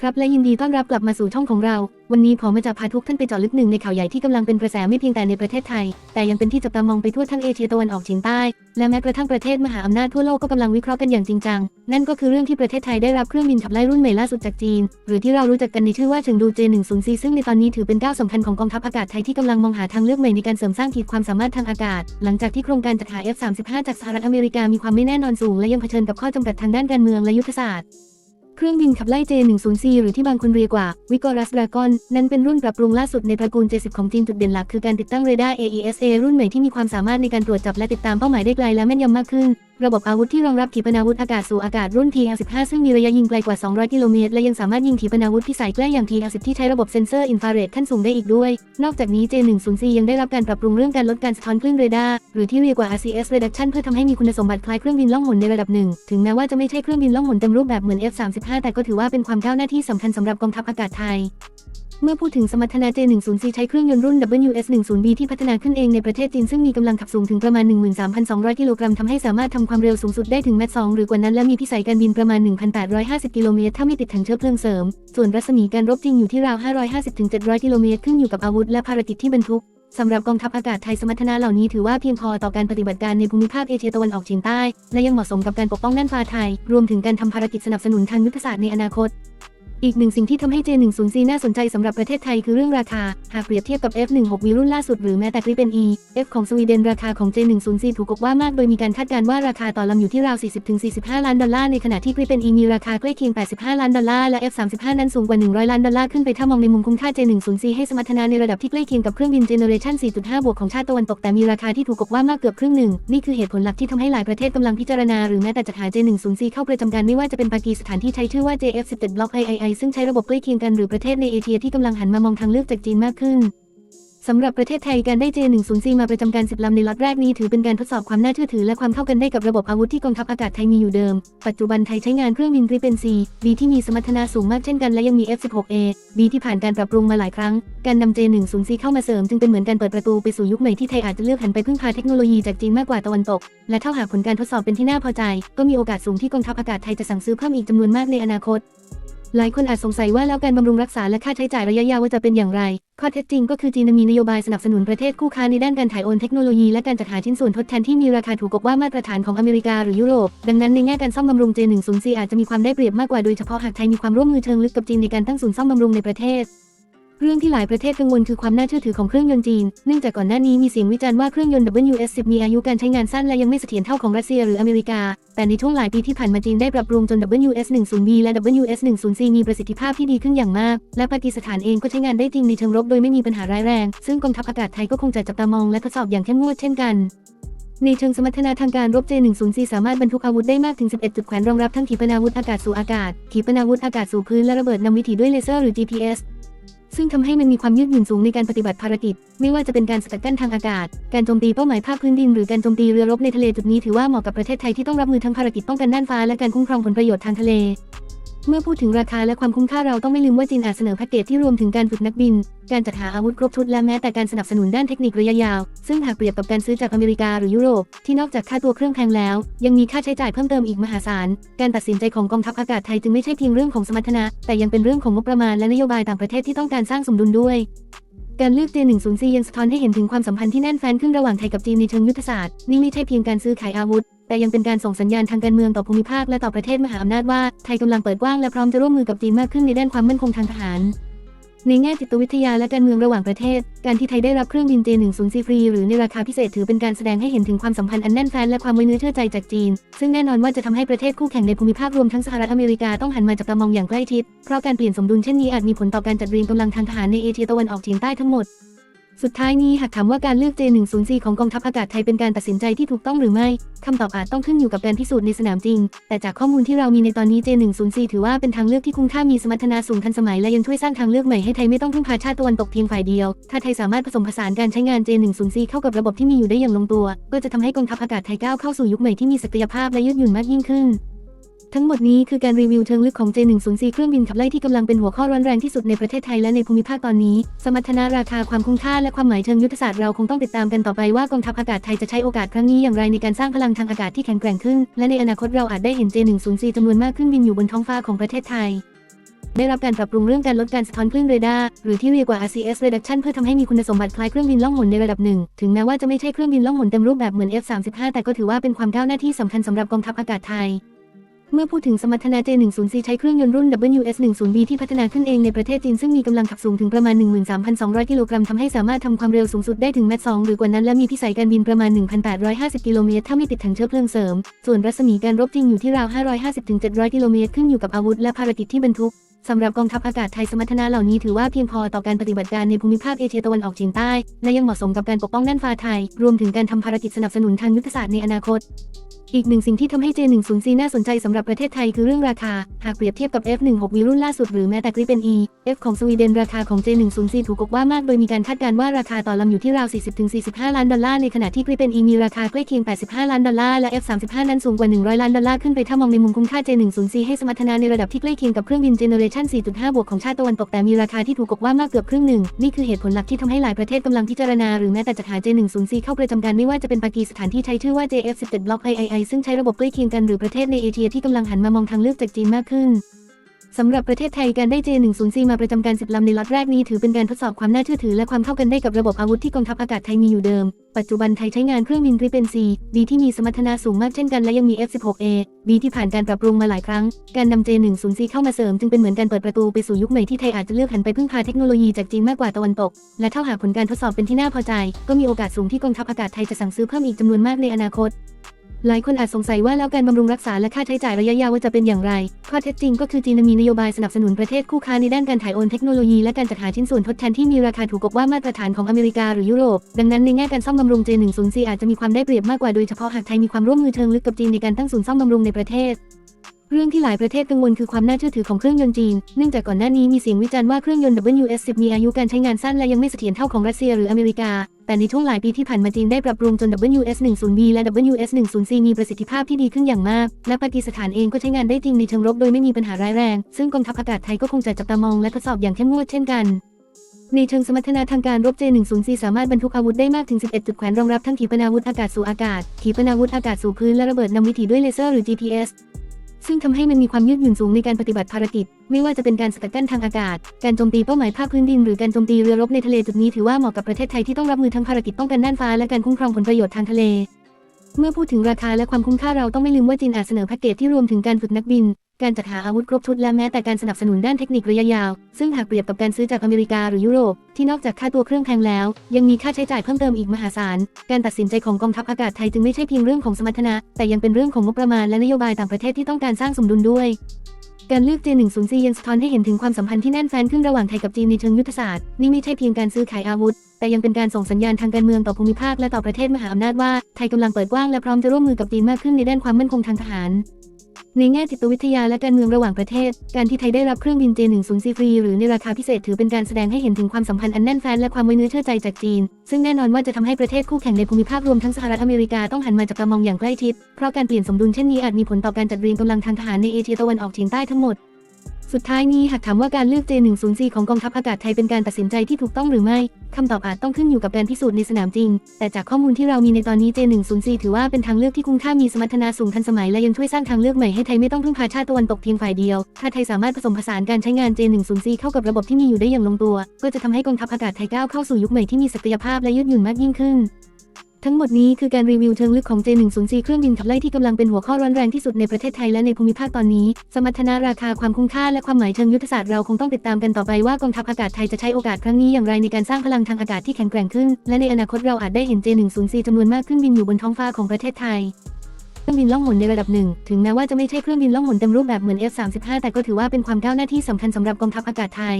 ครับและยินดีต้อนรับกลับมาสู่ช่องของเรา วันนี้ผมมาจะพาทุกท่านไปเจาะลึกหนึ่งในข่าวใหญ่ที่กำลังเป็นกระแสไม่เพียงแต่ในประเทศไทย แต่ยังเป็นที่จับตามองไปทั่วทั้งเอเชียตะวันออกเฉียงใต้ และแม้กระทั่งประเทศมหาอำนาจทั่วโลกก็กำลังวิเคราะห์กันอย่างจริงจัง นั่นก็คือเรื่องที่ประเทศไทยได้รับเครื่องบินขับไล่รุ่นใหม่ล่าสุดจากจีน หรือที่เรารู้จักกันในชื่อว่าเฉิงดู J104 ซึ่งในตอนนี้ถือเป็นก้าวสำคัญของกองทัพอากาศไทยที่กำลังมองหาทางเลือกใหม่ในการเสริมสร้างขีดความสามารถทางอากาศ หลังจากที่โครงการจัดหา F35 จากสหรัฐอเมริกามีความไม่แน่นอนสูงและยังเผชิญกับข้อจำกัดทางด้านการเมืองและยุทธศาสตร์ เครื่องบินขับไล่ J104 หรือที่บางคนเรียกว่าวิกอรัสดรากอนนั้นเป็นรุ่นปรับปรุงล่าสุดในตระกูล J10 ของจีนจุดเด่นหลักคือการติดตั้งเรดาร์ AESA รุ่นใหม่ที่มีความสามารถในการตรวจจับและติดตามเป้าหมายได้ไกลและแม่นยำมากขึ้น ระบบอาวุธที่รองรับขีปนาวุธอากาศสู่อากาศรุ่น TL15 ซึ่งมีระยะยิงไกลกว่า 200 กิโลเมตร และยังสามารถยิงขีปนาวุธพิสัยใกล้อย่าง TL10 ที่ใช้ระบบเซ็นเซอร์อินฟราเรดขั้นสูงได้อีกด้วย นอกจากนี้ J104 ยังได้รับการปรับปรุงเรื่องการลดการสะท้อนคลื่นเรดาร์หรือที่เรียกว่า RCS reduction เพื่อทำให้มีคุณสมบัติคล้ายเครื่องบินล่องหนในระดับหนึ่งถึงแม้ว่าจะไม่ใช่เครื่องบินล่องหนเต็มรูปแบบเหมือน F35 แต่ก็ถือว่าเป็นความก้าวหน้าที่สำคัญสำหรับกองทัพอากาศไทย เมื่อพูดถึงสมรรถนะ J104 ใช้เครื่องยนต์รุ่น WS10B ที่พัฒนาขึ้นเองในประเทศจีน ซึ่งมีกำลังขับสูงถึงประมาณ 13,200 กิโลกรัมทำให้สามารถทำความเร็วสูงสุดได้ถึงแมท2หรือกว่านั้นและมีพิสัยการบินประมาณ 1,850 กิโลเมตร ถ้าไม่ติดถังเชื้อเพลิงเสริม ส่วนรัศมีการรบจริงอยู่ที่ราว 550-700 กิโลเมตรขึ้นอยู่กับอาวุธและภารกิจที่บรรทุกสำหรับกองทัพอากาศไทยสมรรถนะเหล่านี้ถือว่าเพียงพอต่อการปฏิบัติการในภูมิภาคเอเชียตะวันออกเฉียงใต้ และยังเหมาะสมกับการปกป้องน่านฟ้าไทย รวมถึงการทำภารกิจสนับสนุนทางยุทธศาสตร์ในอนาคต อีกหนึ่งสิ่งที่ทำให้ J104 น่าสนใจสำหรับประเทศไทยคือเรื่องราคา หากเปรียบเทียบกับ F16V รุ่นล่าสุดหรือแม้แต่ Gripen E F ของสวีเดนราคาของ J104 ถูกกว่ามากโดยมีการคาดการณ์ว่าราคาต่อลำอยู่ที่ราว 40-45 ล้านดอลลาร์ในขณะที่ Gripen E มีราคาใกล้เคียง 85 ล้านดอลลาร์และ F35 นั้นสูงกว่า 100 ล้านดอลลาร์ขึ้นไปถ้ามองในมุมคุ้มค่า J104 ให้สมรรถนะในระดับที่ใกล้เคียงกับเครื่องบิน Generation 4.5 บวกของชาติตะวันตกแต่มีราคาที่ถูกกว่ามากเกือบครึ่งหนึ่งนี่คือเหตุผลหลักที่ทำให้หลายประเทศกำลังพิจารณาหรือแม้แต่จัดหา J104 เข้าประจำการไม่ว่าจะเป็นปากีสถานที่ใช้ชื่อว่า JF17 Block III ซึ่งใช้ระบบใกล้เคียงกันหรือประเทศในเอเชียที่กำลังหันมามองทางเลือกจากจีนมากขึ้นสำหรับประเทศไทยการได้ J104 มาประจำการ 10 ลำในล็อตแรกนี้ถือเป็นการทดสอบความน่าเชื่อถือและความเข้ากันได้กับระบบอาวุธที่กองทัพอากาศไทยมีอยู่เดิม ปัจจุบันไทยใช้งานเครื่องบิน Gripen C B ที่มีสมรรถนะสูงมากเช่นกันและยังมี F16A B ที่ผ่านการปรับปรุงมาหลายครั้ง การนำ J104 เข้ามาเสริมจึงเป็นเหมือนการเปิดประตูไปสู่ยุคใหม่ที่ไทยอาจจะเลือกหันไปพึ่งพาเทคโนโลยีจากจีนมากกว่าตะวันตก และถ้าหากผลการทดสอบเป็นที่น่าพอใจ ก็มีโอกาสสูงที่กองทัพอากาศไทยจะสั่งซื้อเพิ่มอีกจำนวนมากในอนาคต หลายคนอาจสงสัยว่าแล้วการบำรุงรักษาและค่าใช้จ่ายระยะยาวว่าจะเป็นอย่างไร ข้อเท็จจริงก็คือจีนมีนโยบายสนับสนุนประเทศคู่ค้าในด้านการถ่ายโอนเทคโนโลยีและการจัดหาชิ้นส่วนทดแทนที่มีราคาถูกกว่ามาตรฐานของอเมริกาหรือยุโรป ดังนั้นในแง่การซ่อมบำรุง J104 อาจจะมีความได้เปรียบมากกว่าโดยเฉพาะหากไทยมีความร่วมมือเชิงลึกกับจีนในการตั้งศูนย์ซ่อมบำรุงในประเทศ เรื่องที่หลายประเทศกังวลคือความน่าเชื่อถือของเครื่องยนต์จีน เนื่องจากก่อนหน้านี้มีเสียงวิจารณ์ว่าเครื่องยนต์ WS10 มีอายุการใช้งานสั้นและยังไม่เสถียรเท่าของรัสเซียหรืออเมริกา แต่ในช่วงหลายปีที่ผ่านมาจีนได้ปรับปรุงจน WS10B และ WS10C มีประสิทธิภาพที่ดีขึ้นอย่างมาก และปากีสถานเองก็ใช้งานได้จริงในเชิงรบโดยไม่มีปัญหาร้ายแรง ซึ่งกองทัพอากาศไทยก็คงจะจับตามองและทดสอบอย่างเข้มงวดเช่นกันในเชิงสมรรถนะทางการรบ J104 สามารถบรรทุกอาวุธได้มากถึง 11 จุดแขวนรองรับทั้งขีปนาวุธอากาศสู่อากาศ ขีปนาวุธอากาศสู่พื้นและระเบิดนำวิถีด้วยเลเซอร์หรือ GPS ซึ่งทำให้มันมีความยืดหยุ่นสูงในการปฏิบัติภารกิจ ไม่ว่าจะเป็นการสกัดกั้นทางอากาศ การโจมตีเป้าหมายภาคพื้นดิน หรือการโจมตีเรือรบในทะเลจุดนี้ถือว่าเหมาะกับประเทศไทยที่ต้องรับมือทั้งภารกิจป้องกันน่านฟ้าและการคุ้มครองผลประโยชน์ทางทะเล เมื่อพูดถึงราคาและความคุ้มค่าเราต้องไม่ลืมว่าจีนอาจเสนอแพ็กเกจที่รวมถึงการฝึกนักบิน การจัดหาอาวุธครบชุดและแม้แต่การสนับสนุนด้านเทคนิคระยะยาว ซึ่งหากเปรียบกับการซื้อจากอเมริกาหรือยุโรป ที่นอกจากค่าตัวเครื่องแพงแล้ว ยังมีค่าใช้จ่ายเพิ่มเติมอีกมหาศาล การตัดสินใจของกองทัพอากาศไทยจึงไม่ใช่เพียงเรื่องของสมรรถนะ แต่ยังเป็นเรื่องของงบประมาณและนโยบายต่างประเทศที่ต้องการสร้างสมดุลด้วยการเลือก J104 ยังสะท้อนให้เห็นถึงความสัมพันธ์ที่แน่นแฟ้นขึ้นระหว่างไทยกับจีนในเชิงยุทธศาสตร์ นี่ไม่ใช่เพียงการซื้อขายอาวุธ แต่ยังเป็นการส่งสัญญาณทางการเมืองต่อภูมิภาคและต่อประเทศมหาอำนาจว่าไทยกำลังเปิดกว้างและพร้อมจะร่วมมือกับจีนมากขึ้นในด้านความมั่นคงทางทหาร ในแง่จิตวิทยาและการเมืองระหว่างประเทศ การที่ไทยได้รับเครื่องบิน J104 ฟรีหรือในราคาพิเศษถือเป็นการแสดงให้เห็นถึงความสัมพันธ์อันแน่นแฟ้นและความไว้เนื้อเชื่อใจจากจีน ซึ่งแน่นอนว่าจะทำให้ประเทศคู่แข่งในภูมิภาครวมทั้งสหรัฐอเมริกาต้องหันมาจับตามองอย่างใกล้ชิด เพราะการเปลี่ยนสมดุลเช่นนี้อาจมีผลต่อการจัดเรียงกำลังทางทหารในเอเชียตะวันออกเฉียงใต้ทั้งหมด สุดท้ายนี้หากถามว่าการเลือก J104 ของกองทัพอากาศไทยเป็นการตัดสินใจที่ถูกต้องหรือไม่ คำตอบอาจต้องขึ้นอยู่กับการพิสูจน์ในสนามจริง แต่จากข้อมูลที่เรามีในตอนนี้ J104 ถือว่าเป็นทางเลือกที่คุ้มค่ามีสมรรถนะสูงทันสมัยและยังช่วยสร้างทางเลือกใหม่ให้ไทยไม่ต้องพึ่งพาชาติตะวันตกเพียงฝ่ายเดียว ถ้าไทยสามารถผสมผสานการใช้งาน J104 เข้ากับระบบที่มีอยู่ได้อย่างลงตัว ก็จะทำให้กองทัพอากาศไทยก้าวเข้าสู่ยุคใหม่ที่มีศักยภาพและยืดหยุ่นมากยิ่งขึ้น ทั้งหมดนี้คือการรีวิวเชิงลึกของ J104 เครื่องบินขับไล่ที่กำลังเป็นหัวข้อร้อนแรงที่สุดในประเทศไทยและในภูมิภาคตอนนี้ สมรรถนะราคาความคุ้มค่าและความหมายเชิงยุทธศาสตร์เราคงต้องติดตามกันต่อไปว่ากองทัพอากาศไทยจะใช้โอกาสครั้งนี้อย่างไรในการสร้างพลังทางอากาศที่แข็งแกร่งขึ้น และในอนาคตเราอาจได้เห็น J104 จำนวนมากขึ้นบินอยู่บนท้องฟ้าของประเทศไทยได้รับการปรับปรุงเรื่องการลดการสะท้อนคลื่นเรดาร์หรือที่เรียกว่า RCS reduction เพื่อทำให้มีคุณสมบัติคล้ายเครื่องบินล่องหนในระดับหนึ่ง ถึงแม้ว่าจะไม่ใช่เครื่องบินล่องหนเต็มรูปแบบเหมือน F-35 แต่ก็ถือว่าเป็นความก้าวหน้าที่สำคัญสำหรับกองทัพอากาศไทย เมื่อพูดถึงสมรรถนะ J10C ใช้เครื่องยนต์รุ่น WS10B ที่พัฒนาขึ้นเองในประเทศจีน ซึ่งมีกำลังขับสูงถึงประมาณ 13,200 กิโลกรัมทำให้สามารถทำความเร็วสูงสุดได้ถึงแมต2หรือกว่านั้นและมีพิสัยการบินประมาณ 1,850 กิโลเมตร ถ้าไม่ติดถังเชื้อเพลิงเสริม ส่วนรัศมีการรบจริงอยู่ที่ราว 550-700 กิโลเมตร ขึ้นอยู่กับอาวุธและภารกิจที่บรรทุกสำหรับกองทัพอากาศไทยสมรรถนะเหล่านี้ถือว่าเพียงพอต่อการปฏิบัติการในภูมิภาคเอเชียตะวันออกเฉียงใต้ และยังเหมาะสมกับการปกป้องน่านฟ้าไทย รวมถึงการทำภารกิจสนับสนุนทางยุทธศาสตร์ในอนาคต อีกหนึ่งสิ่งที่ทำให้ J10C น่าสนใจสำหรับประเทศไทยคือเรื่องราคา หากเปรียบเทียบกับ F16V รุ่นล่าสุดหรือแม้แต่ Gripen E F ของสวีเดนราคาของ J10C ถูกกว่ามากโดยมีการคาดการณ์ว่าราคาต่อลำอยู่ที่ราว 40-45 ล้านดอลลาร์ในขณะที่ Gripen E มีราคาใกล้เคียง 85 ล้านดอลลาร์และ F35 นั้นสูงกว่า 100 ล้านดอลลาร์ขึ้นไปถ้ามองในมุมคุ้มค่า J10C ให้สมรรถนะในระดับที่ใกล้เคียงกับเครื่องบิน Generation 4.5 บวกของชาติตะวันตกแต่มีราคาที่ถูกกว่ามากเกือบครึ่งหนึ่งนี่คือเหตุผลหลักที่ทำให้หลายประเทศกำลังพิจารณาหรือแม้แต่จัดหา J10C เข้าประจำการไม่ว่าจะเป็นปากีสถานที่ใช้ชื่อว่า JF17 Block III ซึ่งใช้ระบบใกล้เคียงกันหรือประเทศในเอเชียที่กำลังหันมามองทางเลือกจากจีนมากขึ้นสำหรับประเทศไทยการได้ J10C มาประจำการ10ลำในล็อตแรกนี้ถือเป็นการทดสอบความน่าเชื่อถือและความเข้ากันได้กับระบบอาวุธที่กองทัพอากาศไทยมีอยู่เดิม ปัจจุบันไทยใช้งานเครื่องบิน Gripen C B ที่มีสมรรถนะสูงมากเช่นกันและยังมี F16A B ที่ผ่านการปรับปรุงมาหลายครั้ง การนำ J10C เข้ามาเสริมจึงเป็นเหมือนการเปิดประตูไปสู่ยุคใหม่ที่ไทยอาจจะเลือกหันไปพึ่งพาเทคโนโลยีจากจีนมากกว่าตะวันตก และถ้าหากผลการทดสอบเป็นที่น่าพอใจ ก็มีโอกาสสูงที่กองทัพอากาศไทยจะสั่งซื้อเพิ่มอีกจำนวนมากในอนาคต หลายคนอาจสงสัยว่าแล้วการบำรุงรักษาและค่าใช้จ่ายระยะยาวว่าจะเป็นอย่างไร ข้อเท็จจริงก็คือจีนมีนโยบายสนับสนุนประเทศคู่ค้าในด้านการถ่ายโอนเทคโนโลยีและการจัดหาชิ้นส่วนทดแทนที่มีราคาถูกกว่ามาตรฐานของอเมริกาหรือยุโรป ดังนั้นในแง่การซ่อมบำรุง J10C อาจจะมีความได้เปรียบมากกว่าโดยเฉพาะหากไทยมีความร่วมมือเชิงลึกกับจีนในการตั้งศูนย์ซ่อมบำรุงในประเทศเรื่องที่หลายประเทศกังวลคือความน่าเชื่อถือของเครื่องยนต์จีน เนื่องจากก่อนหน้านี้มีเสียงวิจารณ์ว่าเครื่องยนต์ WS10 มีอายุการใช้งานสั้นและยังไม่เสถียรเท่าของรัสเซียหรืออเมริกา แต่ในช่วงหลายปีที่ผ่านมาจีนได้ปรับปรุงจน WS10B และ WS10C มีประสิทธิภาพที่ดีขึ้นอย่างมาก และปากีสถานเองก็ใช้งานได้จริงในเชิงรบโดยไม่มีปัญหาร้ายแรง ซึ่งกองทัพอากาศไทยก็คงจะจับตามองและทดสอบอย่างเข้มงวดเช่นกันในเชิงสมรรถนะทางการรบ J10C สามารถบรรทุกอาวุธได้มากถึง 11 จุดแขวนรองรับทั้งขีปนาวุธอากาศสู่อากาศ ขีปนาวุธอากาศสู่พื้นและระเบิดนำวิถีด้วยเลเซอร์หรือ GPS ซึ่งทำให้มันมีความยืดหยุ่นสูงในการปฏิบัติภารกิจ ไม่ว่าจะเป็นการสกัดกั้นทางอากาศ การโจมตีเป้าหมายภาคพื้นดิน หรือการโจมตีเรือรบในทะเลจุดนี้ถือว่าเหมาะกับประเทศไทยที่ต้องรับมือทั้งภารกิจป้องกันน่านฟ้าและการคุ้มครองผลประโยชน์ทางทะเล เมื่อพูดถึงราคาและความคุ้มค่าเราต้องไม่ลืมว่าจีนอาจเสนอแพ็กเกจที่รวมถึงการฝึกนักบิน การจัดหาอาวุธครบชุดและแม้แต่การสนับสนุนด้านเทคนิคระยะยาว ซึ่งหากเปรียบกับการซื้อจากอเมริกาหรือยุโรป ที่นอกจากค่าตัวเครื่องแพงแล้ว ยังมีค่าใช้จ่ายเพิ่มเติมอีกมหาศาล การตัดสินใจของกองทัพอากาศไทยจึงไม่ใช่เพียงเรื่องของสมรรถนะ แต่ยังเป็นเรื่องของงบประมาณและนโยบายต่างประเทศที่ต้องการสร้างสมดุลด้วยการเลือก J10C ยังสะท้อนให้เห็นถึงความสัมพันธ์ที่แน่นแฟ้นขึ้นระหว่างไทยกับจีนในเชิงยุทธศาสตร์ นี่ไม่ใช่เพียงการซื้อขายอาวุธ แต่ยังเป็นการส่งสัญญาณทางการเมืองต่อภูมิภาคและต่อประเทศมหาอำนาจว่า ไทยกำลังเปิดกว้างและพร้อมจะร่วมมือกับจีนมากขึ้นในด้านความมั่นคงทางทหาร ในแง่จิตวิทยาและการเมืองระหว่างประเทศ การที่ไทยได้รับเครื่องบิน J104 ฟรีหรือในราคาพิเศษถือเป็นการแสดงให้เห็นถึงความสัมพันธ์อันแน่นแฟ้นและความไว้เนื้อเชื่อใจจากจีน ซึ่งแน่นอนว่าจะทำให้ประเทศคู่แข่งในภูมิภาครวมทั้งสหรัฐอเมริกาต้องหันมาจับตามองอย่างใกล้ชิด เพราะการเปลี่ยนสมดุลเช่นนี้อาจมีผลต่อการจัดเรียงกำลังทางทหารในเอเชียตะวันออกเฉียงใต้ทั้งหมด สุดท้ายนี้หากถามว่าการเลือก J10C ของกองทัพอากาศไทยเป็นการตัดสินใจที่ถูกต้องหรือไม่ คำตอบอาจต้องขึ้นอยู่กับการพิสูจน์ในสนามจริง แต่จากข้อมูลที่เรามีในตอนนี้ J10C ถือว่าเป็นทางเลือกที่คุ้มค่ามีสมรรถนะสูงทันสมัยและยังช่วยสร้างทางเลือกใหม่ให้ไทยไม่ต้องพึ่งพาชาติตะวันตกเพียงฝ่ายเดียว ถ้าไทยสามารถผสมผสานการใช้งาน J10C เข้ากับระบบที่มีอยู่ได้อย่างลงตัว ก็จะทำให้กองทัพอากาศไทยก้าวเข้าสู่ยุคใหม่ที่มีศักยภาพและยืดหยุ่นมากยิ่งขึ้น ทั้งหมดนี้คือการรีวิวเชิงลึกของ J10C เครื่องบินขับไล่ที่กำลังเป็นหัวข้อร้อนแรงที่สุดในประเทศไทยและในภูมิภาคตอนนี้ สมรรถนะราคาความคุ้มค่าและความหมายเชิงยุทธศาสตร์เราคงต้องติดตามกันต่อไปว่ากองทัพอากาศไทยจะใช้โอกาสครั้งนี้อย่างไรในการสร้างพลังทางอากาศที่แข็งแกร่งขึ้น และในอนาคตเราอาจได้เห็น J10C จำนวนมากขึ้นบินอยู่บนท้องฟ้าของประเทศไทยเครื่องบินล่องหนในระดับหนึ่ง ถึงแม้ว่าจะไม่ใช่เครื่องบินล่องหนเต็มรูปแบบเหมือน F35 แต่ก็ถือว่าเป็นความก้าวหน้าที่สำคัญสำหรับกองทัพอากาศไทย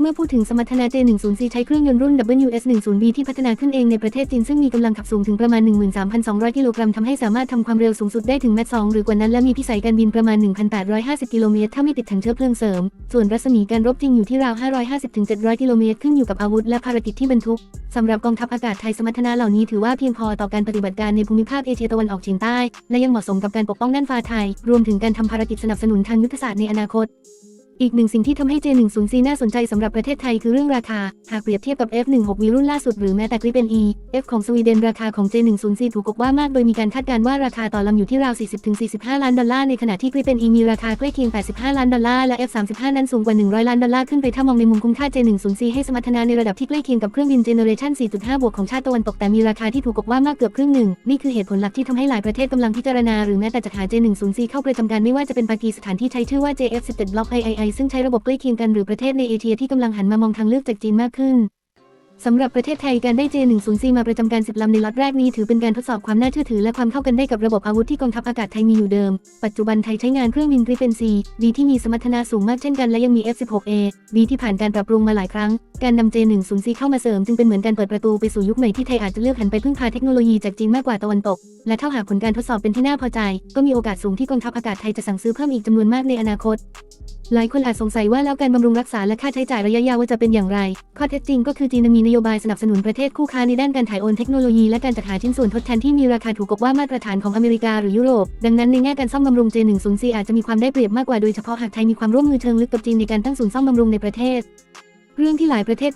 เมื่อพูดถึงสมรรถนะ J10C ใช้เครื่องยนต์รุ่น WS10B ที่พัฒนาขึ้นเองในประเทศจีน ซึ่งมีกำลังขับสูงถึงประมาณ 13,200 กิโลกรัมทำให้สามารถทำความเร็วสูงสุดได้ถึงแมต2หรือกว่านั้น และมีพิสัยการบินประมาณ 1,850 กิโลเมตร ถ้าไม่ติดถังเชื้อเพลิงเสริม ส่วนรัศมีการรบจริงอยู่ที่ราว 550-700 กิโลเมตร ขึ้นอยู่กับอาวุธและภารกิจที่บรรทุกสำหรับกองทัพอากาศไทยสมรรถนะเหล่านี้ถือว่าเพียงพอต่อการปฏิบัติการในภูมิภาคเอเชียตะวันออกเฉียงใต้และยังเหมาะสมกับการปกป้องน่านฟ้าไทย รวมถึงการทำภารกิจสนับสนุนทางยุทธศาสตร์ในอนาคต อีกหนึ่งสิ่งที่ทำให้ J10C น่าสนใจสำหรับประเทศไทยคือเรื่องราคา หากเปรียบเทียบกับ F16V รุ่นล่าสุดหรือแม้แต่ Gripen E F ของสวีเดนราคาของ J10C ถูกกว่ามากโดยมีการคาดการณ์ว่าราคาต่อลำอยู่ที่ราว 40-45 ล้านดอลลาร์ในขณะที่ Gripen E มีราคาใกล้เคียง 85 ล้านดอลลาร์และ F35 นั้นสูงกว่า 100 ล้านดอลลาร์ขึ้นไปถ้ามองในมุมคุ้มค่า J10C ให้สมรรถนะในระดับที่ใกล้เคียงกับเครื่องบิน Generation 4.5 บวกของชาติตะวันตกแต่มีราคาที่ถูกกว่ามากเกือบครึ่งหนึ่งนี่คือเหตุผลหลักที่ทำให้หลายประเทศกำลังพิจารณาหรือแม้แต่จัดหา J10C เข้าประจำการไม่ว่าจะเป็นปากีสถานที่ใช้ชื่อว่า JF17 Block III ซึ่งใช้ระบบใกล้เคียงกันหรือประเทศในเอเชียที่กำลังหันมามองทางเลือกจากจีนมากขึ้น สำหรับประเทศไทยการได้ J10C มาประจำการ 10 ลำในล็อตแรกนี้ถือเป็นการทดสอบความน่าเชื่อถือและความเข้ากันได้กับระบบอาวุธที่กองทัพอากาศไทยมีอยู่เดิม ปัจจุบันไทยใช้งานเครื่องบิน Gripen C V ที่มีสมรรถนะสูงมากเช่นกันและยังมี F16A V ที่ผ่านการปรับปรุงมาหลายครั้ง การนำ J10C เข้ามาเสริมจึงเป็นเหมือนการเปิดประตูไปสู่ยุคใหม่ที่ไทยอาจจะเลือกหันไปพึ่งพาเทคโนโลยีจากจีนมากกว่าตะวันตก และถ้าหากผลการทดสอบเป็นที่น่าพอใจ ก็มีโอกาสสูงที่กองทัพอากาศไทยจะสั่งซื้อเพิ่มอีกจำนวนมากในอนาคตหลายคนอาจสงสัยว่าแล้วการบำรุงรักษาและค่าใช้จ่ายระยะยาวว่าจะเป็นอย่างไร ข้อเท็จจริงก็คือจีนมีนโยบายสนับสนุนประเทศคู่ค้าในด้านการถ่ายโอนเทคโนโลยีและการจัดหาชิ้นส่วนทดแทนที่มีราคาถูกกว่ามาตรฐานของอเมริกาหรือยุโรป ดังนั้นในแง่การซ่อมบำรุง J10C อาจจะมีความได้เปรียบมากกว่าโดยเฉพาะหากไทยมีความร่วมมือเชิงลึกกับจีนในการตั้งศูนย์ซ่อมบำรุงในประเทศ เรื่องที่หลายประเทศ